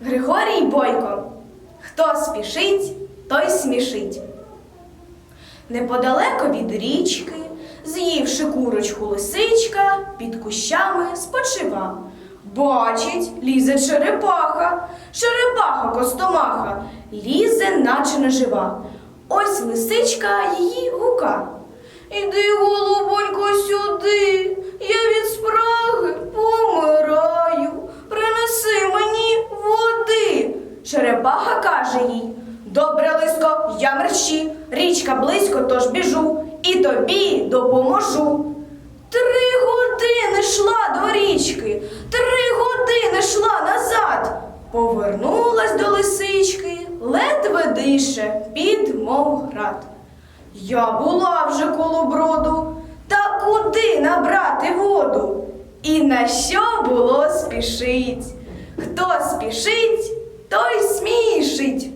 Григорій Бойко. Хто спішить, той смішить. Неподалеко від річки, з'ївши курочку лисичка, під кущами спочива. Бачить, лізе черепаха, черепаха костомаха, лізе, наче нежива. Ось лисичка її гука. Іди, голубонько, Черепаха каже їй. Добре, лиско, я мерщі, річка близько, тож біжу, і тобі допоможу. Три години йшла до річки, три години йшла назад. Повернулась до лисички, ледве дише, під мов град. Я була вже коло броду, та куди набрати воду? І на що було спішить? Хто спішить, той смішить.